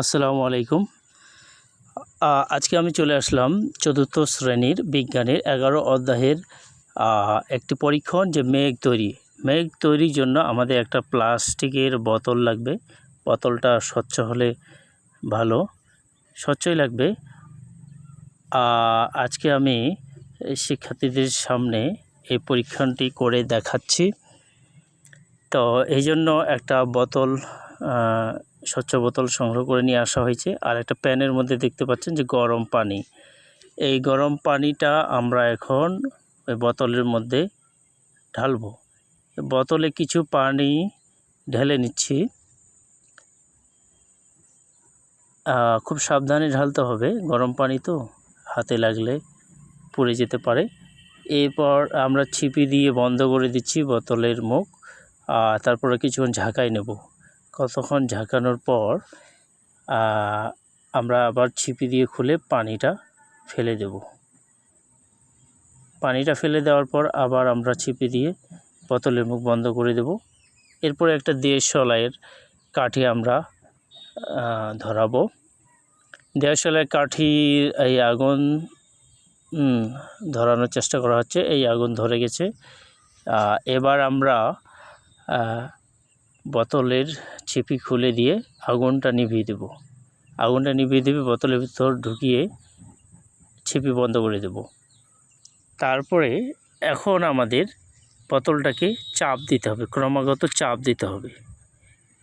আসসালামু আলাইকুম। আজকে আমি চলে আসলাম চতুর্থ শ্রেণির বিজ্ঞানের এগারো অধ্যায়ের একটি পরীক্ষণ যে মেঘ তৈরি। মেঘ তৈরির জন্য আমাদের একটা প্লাস্টিকের বোতল লাগবে। বোতলটা স্বচ্ছ হলে ভালো, স্বচ্ছই লাগবে। আজকে আমি শিক্ষার্থীদের সামনে এই পরীক্ষণটি করে দেখাচ্ছি। তো এই জন্য একটা বোতল স্বচ্ছ বোতল সংগ্রহ করে নিয়ে আসা হয়েছে। আর একটা প্যানের মধ্যে দেখতে পাচ্ছেন যে গরম পানি। এই গরম পানিটা আমরা এখন ওই বোতলের মধ্যে ঢালবো। বোতলে কিছু পানি ঢেলে নিচ্ছি। খুব সাবধানে ঢালতে হবে। গরম পানি তো হাতে লাগলে পুড়ে যেতে পারে। এরপর আমরা ছিপি দিয়ে বন্ধ করে দিচ্ছি বোতলের মুখ। আর তারপরে কিছুক্ষণ ঝাঁকাই নেব। কতক্ষণ ঝাঁকানোর পর আমরা আবার ছিপি দিয়ে খুলে পানিটা ফেলে দেব। পানিটা ফেলে দেওয়ার পর আবার আমরা ছিপি দিয়ে বোতলের মুখ বন্ধ করে দেব। এরপরে একটা দেশলাইয়ের কাঠি আমরা ধরাবো। দেশলাইয়ের কাঠির এই আগুন ধরানোর চেষ্টা করা হচ্ছে। এই আগুন ধরে গেছে। এবার আমরা বোতলের ছিপি খুলে দিয়ে আগুনটা নিভিয়ে দেব। আগুনটা নিভিয়ে দেবে, বোতলের ভিতর ঢুকিয়ে ছিপি বন্ধ করে দেব। তারপরে এখন আমাদের বোতলটাকে চাপ দিতে হবে, ক্রমাগত চাপ দিতে হবে।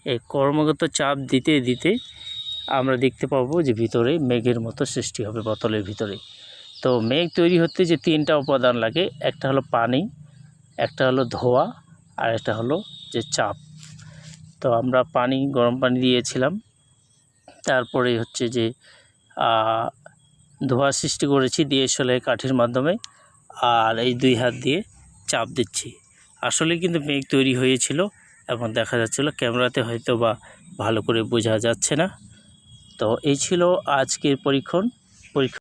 এই ক্রমাগত চাপ দিতে দিতে আমরা দেখতে পাবো যে ভিতরে মেঘের মতো সৃষ্টি হবে বোতলের ভিতরে। তো মেঘ তৈরি হতে যে তিনটা উপাদান লাগে, একটা হলো পানি, একটা হলো ধোয়া, আর একটা হলো যে চাপ। তো আমরা পানি, গরম পানি দিয়েছিলাম। তারপরে হচ্ছে যে ধোঁয়া সৃষ্টি করেছি দিয়ে আসলে কাঠির মাধ্যমে আর এই দুই হাত দিয়ে চাপ দিচ্ছি। আসলে কিন্তু মেঘ তৈরি হয়েছিল এখন দেখা যাচ্ছিল ক্যামেরাতে হয়তো বা ভালো করে বোঝা যাচ্ছে না। তো এই ছিল আজকের পরীক্ষণ। পরীক্ষা